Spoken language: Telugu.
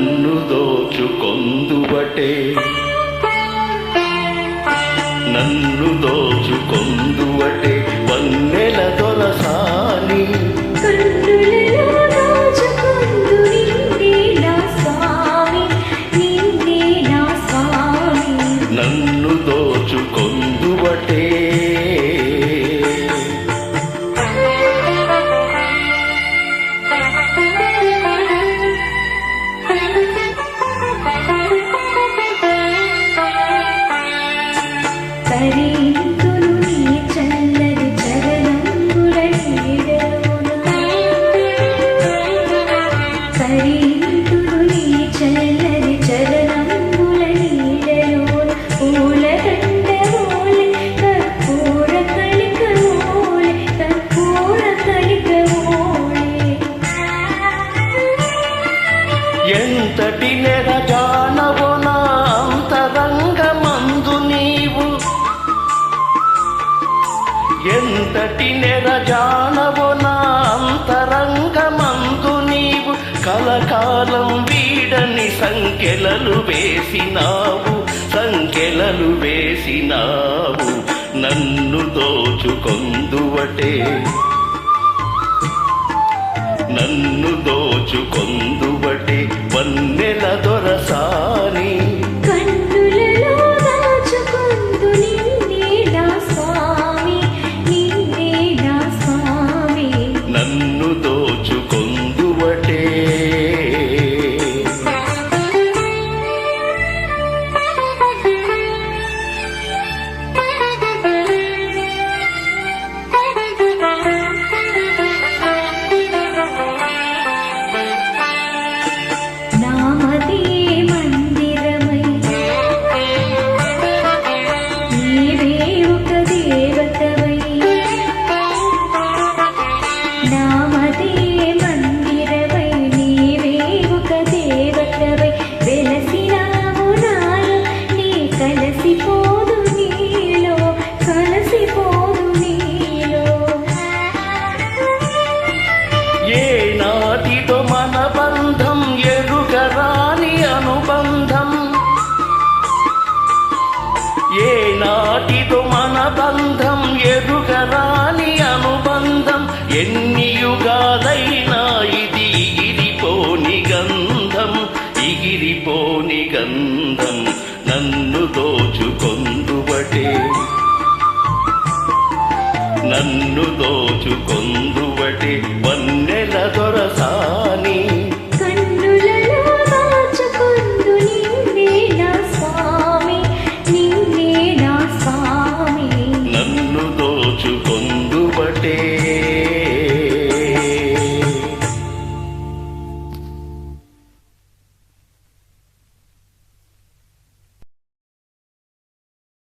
నన్ను దోచుకొందుబటే నన్ను దోచుకొందుబటే వన్నెల దొలసాని ఎంతటి నెర జానవో నా అంతరంగమందు నీవు? ఎంతటి నెర జానవో నా అంతరంగమందు నీవు? కలకాలం వీడని సంఖ్యలలు వేసినావు సంఖ్యలలు వేసినావు నన్ను దోచుకొందువటే. నన్ను దోచుకొ వన్నెల బంధం ఎరుగరాని అనుబంధం ఎన్ని యుగాలైనా ఇది ఇగిరిపోని గంధం ఇగిరిపోని గంధం నన్ను దోచుకొందువటే. నన్ను దోచుకొందువటి వన్నెల దొరసాని